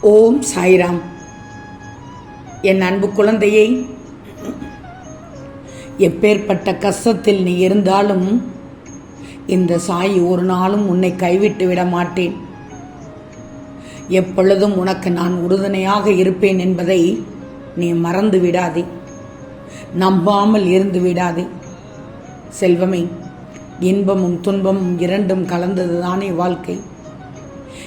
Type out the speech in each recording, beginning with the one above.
ஓம் சாய்ராம். என் அன்பு குழந்தையை எப்பேற்பட்ட கஷ்டத்தில் நீ இருந்தாலும் இந்த சாய் ஒரு நாளும் உன்னை கைவிட்டு விட மாட்டேன். எப்பொழுதும் உனக்கு நான் உறுதுணையாக இருப்பேன் என்பதை நீ மறந்து விடாதே. நம்பாமல் இருந்து விடாதே. செல்வமே இன்பமும் துன்பமும் இரண்டும் கலந்ததுதானே வாழ்க்கை.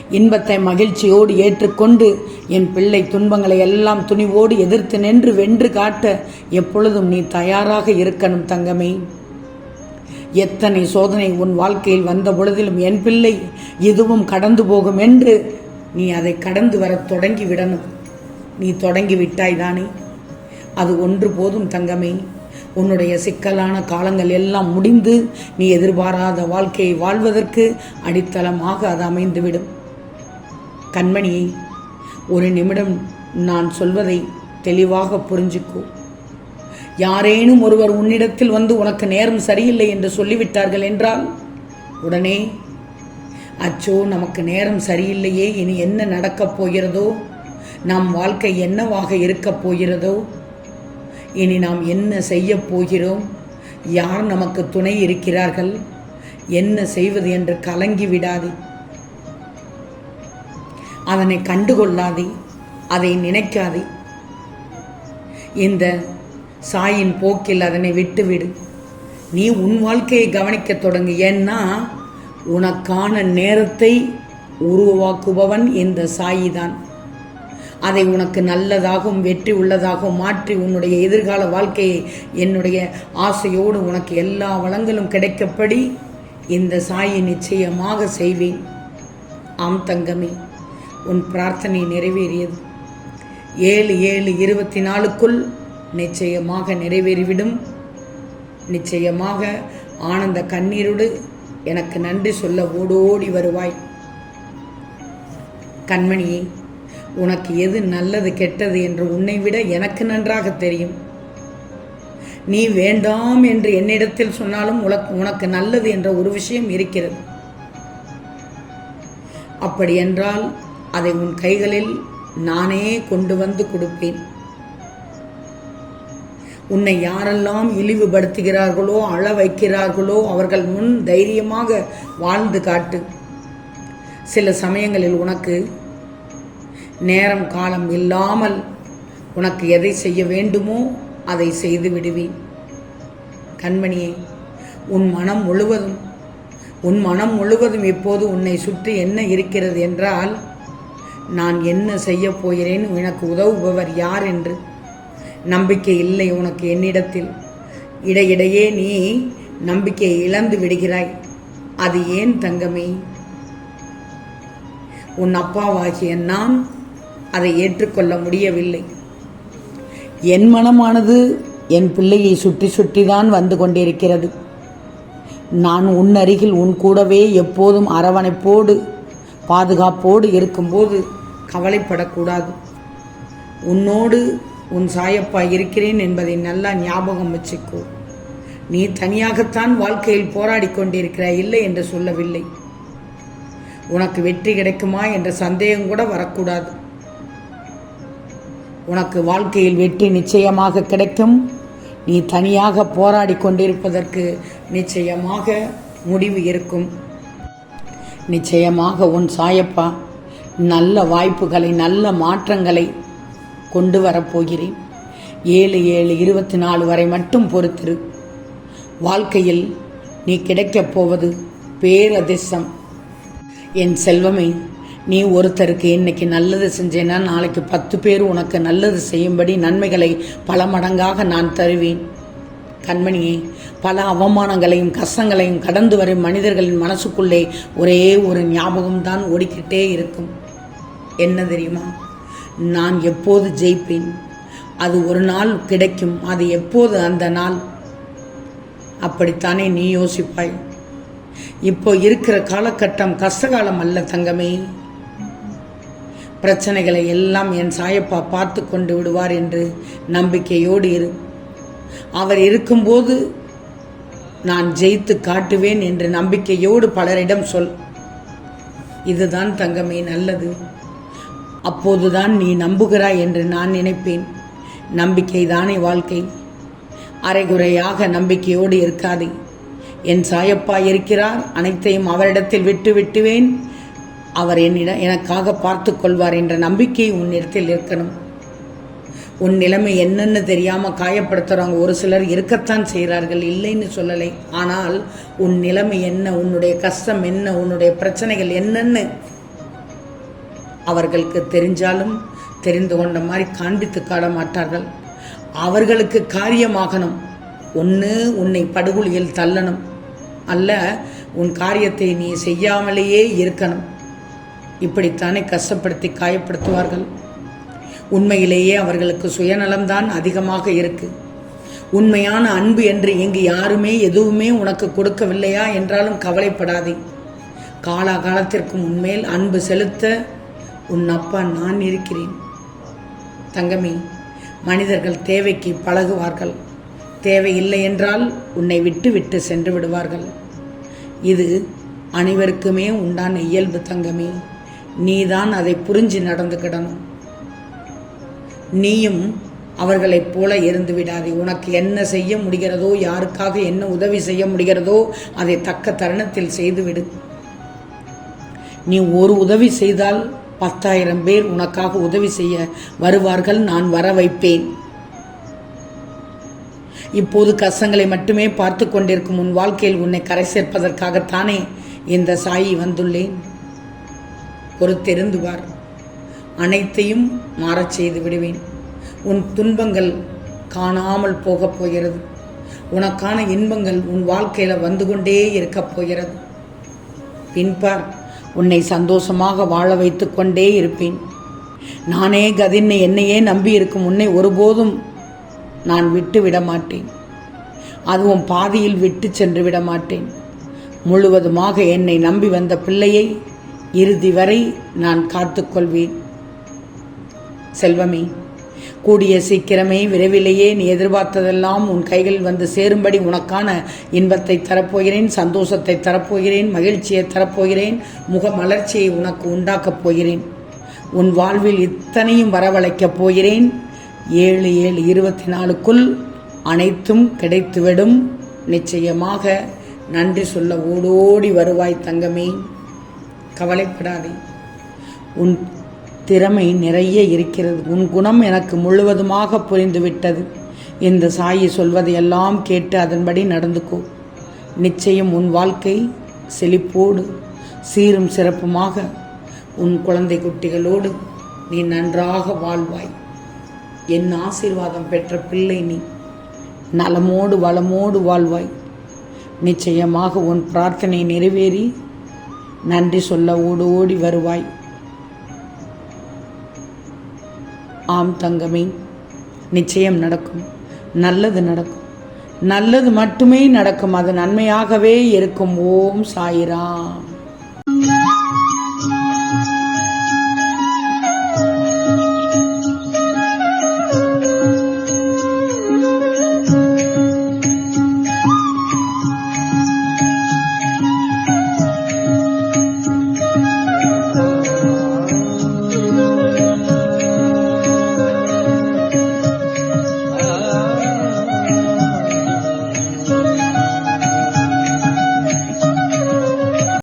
இன்பத்தை மகிழ்ச்சியோடு ஏற்றுக்கொண்டு என் பிள்ளை துன்பங்களை எல்லாம் துணிவோடு எதிர்த்து நின்று வென்று காட்ட எப்பொழுதும் நீ தயாராக இருக்கணும் தங்கமே. எத்தனை சோதனை உன் வாழ்க்கையில் வந்த பொழுதிலும் என் பிள்ளை இதுவும் கடந்து போகும் என்று நீ அதை கடந்து வர தொடங்கி விடணும். நீ தொடங்கி விட்டாய் தானே. அது ஒன்று போதும் தங்கமே. உன்னுடைய சிக்கலான காலங்கள் எல்லாம் முடிந்து நீ எதிர்பாராத வாழ்க்கையை வாழ்வதற்கு அடித்தளமாக அது அமைந்துவிடும். கண்மணியை ஒரு நிமிடம் நான் சொல்வதை தெளிவாக புரிஞ்சுக்கோ. யாரேனும் ஒருவர் உன்னிடத்தில் வந்து உனக்கு நேரம் சரியில்லை என்று சொல்லிவிட்டார்கள் என்றால் உடனே அச்சோ நமக்கு நேரம் சரியில்லையே இனி என்ன நடக்கப் போகிறதோ? நம் வாழ்க்கை என்னவாக இருக்கப் போகிறதோ? இனி நாம் என்ன செய்ய போகிறோம்? யார் நமக்கு துணை இருக்கிறார்கள்? என்ன செய்வது என்று கலங்கி விடாதே. அதனை கண்டுகொள்ளாதே. அதை நினைக்காதே. இந்த சாயின் போக்கில் அதனை விட்டுவிடு. நீ உன் வாழ்க்கையை கவனிக்கத் தொடங்கு. ஏன்னா உனக்கான நேரத்தை உருவாக்குபவன் இந்த சாயி தான் அதை உனக்கு நல்லதாகவும் வெற்றி உள்ளதாகவும் மாற்றி உன்னுடைய எதிர்கால வாழ்க்கையை என்னுடைய ஆசையோடு உனக்கு எல்லா வளங்களும் கிடைக்கப்படி இந்த சாயை நிச்சயமாக செய்வேன். ஆம் தங்கமே உன் பிரார்த்தனை நிறைவேறியது. ஏழு ஏழு இருபத்தி நாலுக்குள் நிச்சயமாக நிறைவேறிவிடும். நிச்சயமாக ஆனந்த கண்ணீரோடு எனக்கு நன்றி சொல்ல ஓடோடி வருவாய். கண்மணியை உனக்கு எது நல்லது கெட்டது என்று உன்னை விட எனக்கு நன்றாக தெரியும். நீ வேண்டாம் என்று என்னிடத்தில் சொன்னாலும் உனக்கு உனக்கு நல்லது என்ற ஒரு விஷயம் இருக்கிறது. அப்படி என்றால் அதை உன் கைகளில் நானே கொண்டு வந்து கொடுப்பேன். உன்னை யாரெல்லாம் இழிவுபடுத்துகிறார்களோ அழ வைக்கிறார்களோ அவர்கள் முன் தைரியமாக வாழ்ந்து காட்டு. சில சமயங்களில் உனக்கு நேரம் காலம் இல்லாமல் உனக்கு எதை செய்ய வேண்டுமோ அதை செய்து விடுவேன். கண்மணியே உன் மனம் முழுவதும் உன் மனம் முழுவதும் இப்போது உன்னை சுற்றி என்ன இருக்கிறது என்றால் நான் என்ன செய்ய போகிறேன் எனக்கு உதவுபவர் யார் என்று. நம்பிக்கை இல்லை உனக்கு என்னிடத்தில். இடையிடையே நீ நம்பிக்கையை இழந்து விடுகிறாய். அது ஏன் தங்கமே? உன் அப்பாவாகிய நான் அதை ஏற்றுக்கொள்ள முடியவில்லை. என் மனமானது என் பிள்ளையை சுற்றி சுற்றி தான் வந்து கொண்டிருக்கிறது. நான் உன் அருகில் உன் கூடவே எப்போதும் அரவணைப்போடு பாதுகாப்போடு இருக்கும்போது கவலைப்படக்கூடாது. உன்னோடு உன் சாயப்பா இருக்கிறேன் என்பதை நல்லா ஞாபகம் வச்சுக்கோ. நீ தனியாகத்தான் வாழ்க்கையில் போராடி கொண்டிருக்கிறாய் இல்லை என்று சொல்லவில்லை. உனக்கு வெற்றி கிடைக்குமா என்ற சந்தேகம் கூட வரக்கூடாது. உனக்கு வாழ்க்கையில் வெற்றி நிச்சயமாக கிடைக்கும். நீ தனியாக போராடி கொண்டிருப்பதற்கு நிச்சயமாக முடிவு இருக்கும். நிச்சயமாக உன் சாயப்பா நல்ல வாய்ப்புகளை நல்ல மாற்றங்களை கொண்டு வரப்போகிறேன் ஏழு ஏழு இருபத்தி நாலு வரை மட்டும் பொறுத்திரு. வாழ்க்கையில் நீ கிடைக்கப் போவது பேரதிர்ஷ்டம். என் செல்வமே நீ ஒருத்தருக்கு இன்னைக்கு நல்லது செஞ்சேன்னா நாளைக்கு பத்து பேர் உனக்கு நல்லது செய்யும்படி நன்மைகளை பல மடங்காக நான் தருவேன். கண்மணியே பல அவமானங்களையும் கஷ்டங்களையும் கடந்து வரும் மனிதர்களின் மனசுக்குள்ளே ஒரே ஒரு ஞாபகம்தான் ஓடிக்கிட்டே இருக்கும். என்ன தெரியுமா? நான் எப்போது ஜெயிப்பேன்? அது ஒரு நாள் கிடைக்கும். அது எப்போது அந்த நாள்? அப்படித்தானே நீ யோசிப்பாய். இப்போ இருக்கிற காலகட்டம் கஷ்டகாலம் அல்ல தங்கமே. பிரச்சனைகளை எல்லாம் என் சாயப்பா பார்த்து கொண்டு விடுவார் என்று நம்பிக்கையோடு இரு. அவர் இருக்கும்போது நான் ஜெயித்து காட்டுவேன் என்று நம்பிக்கையோடு பலரிடம் சொல். இதுதான் தங்கமே நல்லது. அப்போதுதான் நீ நம்புகிறாய் என்று நான் நினைப்பேன். நம்பிக்கை தானே வாழ்க்கை. அரைகுறையாக நம்பிக்கையோடு இருக்காதே. என் சாயப்பா இருக்கிறார் அனைத்தையும் அவரிடத்தில் விட்டு விட்டுவேன். அவர் என்னிடம் எனக்காக பார்த்து கொள்வார் என்ற நம்பிக்கை உன்னிடத்தில் இருக்கணும் உன் நிலைமை என்னன்னு தெரியாமல் காயப்படுத்துகிறவங்க ஒரு சிலர் இருக்கத்தான் செய்கிறார்கள் இல்லைன்னு சொல்லலை. ஆனால் உன் நிலைமை என்ன உன்னுடைய கஷ்டம் என்ன உன்னுடைய பிரச்சனைகள் என்னன்னு அவர்களுக்கு தெரிஞ்சாலும் தெரிந்து கொண்ட மாதிரி காண்பித்து காட மாட்டார்கள். அவர்களுக்கு காரியமாகணும். ஒன்று உன்னை படுகொலியில் தள்ளணும். அல்ல உன் காரியத்தை நீ செய்யாமலேயே இருக்கணும். இப்படித்தானே கஷ்டப்படுத்தி காயப்படுத்துவார்கள்? உண்மையிலேயே அவர்களுக்கு சுயநலம்தான் அதிகமாக இருக்கு. உண்மையான அன்பு என்று இங்கு யாருமே எதுவுமே உனக்கு கொடுக்கவில்லையா என்றாலும் கவலைப்படாதே. காலாகாலத்திற்கு உண்மையில் அன்பு செலுத்த உன் அப்பா நான் இருக்கிறேன். தங்கமே மனிதர்கள் தேவைக்கு பழகுவார்கள். தேவையில்லை என்றால் உன்னை விட்டு விட்டு சென்று விடுவார்கள். இது அனைவருக்குமே உண்டான இயல்பு தங்கமே. நீதான் அதை புரிஞ்சு நடந்துக்கிடணும் நீயும் அவர்களைப் போல இருந்து விடாதே. உனக்கு என்ன செய்ய முடிகிறதோ யாருக்காக என்ன உதவி செய்ய முடிகிறதோ அதை தக்க தருணத்தில் செய்துவிடு நீ ஒரு உதவி செய்தால் பத்தாயிரம் பேர் உனக்காக உதவி செய்ய வருவார்கள் நான் வர வைப்பேன். இப்போது கஷ்டங்களை மட்டுமே பார்த்து கொண்டிருக்கும் உன் வாழ்க்கையில் உன்னை கரை சேர்ப்பதற்காகத்தானே இந்த சாயி வந்துள்ளேன். ஒரு தெருந்துவார். அனைத்தையும் மாறச் செய்து விடுவேன். உன் துன்பங்கள் காணாமல் போகப் போகிறது. உனக்கான இன்பங்கள் உன் வாழ்க்கையில் வந்து கொண்டே இருக்கப் போகிறது. பின்பார் உன்னை சந்தோஷமாக வாழ வைத்து கொண்டே இருப்பேன். நானே கதின்னு என்னையே நம்பி இருக்கும் உன்னை ஒருபோதும் நான் விட்டு விட மாட்டேன். அதுவும் பாதியில் விட்டு சென்று விட மாட்டேன். முழுவதுமாக என்னை நம்பி வந்த பிள்ளையை இறுதி வரை நான் காத்துக்கொள்வேன். செல்வமே கூடிய சீக்கிரமே விரைவிலேயே நீ எதிர்பார்த்ததெல்லாம் உன் கைகளில் வந்து சேரும்படி உனக்கான இன்பத்தை தரப்போகிறேன் சந்தோஷத்தை தரப்போகிறேன் மகிழ்ச்சியை தரப்போகிறேன் முக மலர்ச்சியை உனக்கு உண்டாக்கப் போகிறேன். உன் வாழ்வில் இத்தனையும் வரவழைக்கப் போகிறேன். ஏழு ஏழு இருபத்தி நாலுக்குள் அனைத்தும் கிடைத்துவிடும். நிச்சயமாக நன்றி சொல்ல ஓடோடி வருவாய் தங்கமே. கவலைப்படாதே. உன் திறமை நிறைய இருக்கிறது. உன் குணம் எனக்கு முழுவதுமாக புரிந்துவிட்டது. இந்த சாயி சொல்வதையெல்லாம் கேட்டு அதன்படி நடந்துக்கோ. நிச்சயம் உன் வாழ்க்கை செழிப்போடு சீரும் சிறப்புமாக உன் குழந்தை குட்டிகளோடு நீ நன்றாக வாழ்வாய். என் ஆசீர்வாதம் பெற்ற பிள்ளை நீ. நலமோடு வளமோடு வாழ்வாய். நிச்சயமாக உன் பிரார்த்தனை நிறைவேறி நன்றி சொல்ல ஓடு ஓடி வருவாய். ஆம் தங்கமே நிச்சயம் நடக்கும். நல்லது நடக்கும். நல்லது மட்டுமே நடக்கும். அது நன்மையாகவே இருக்கும். ஓம் சாயிராம்.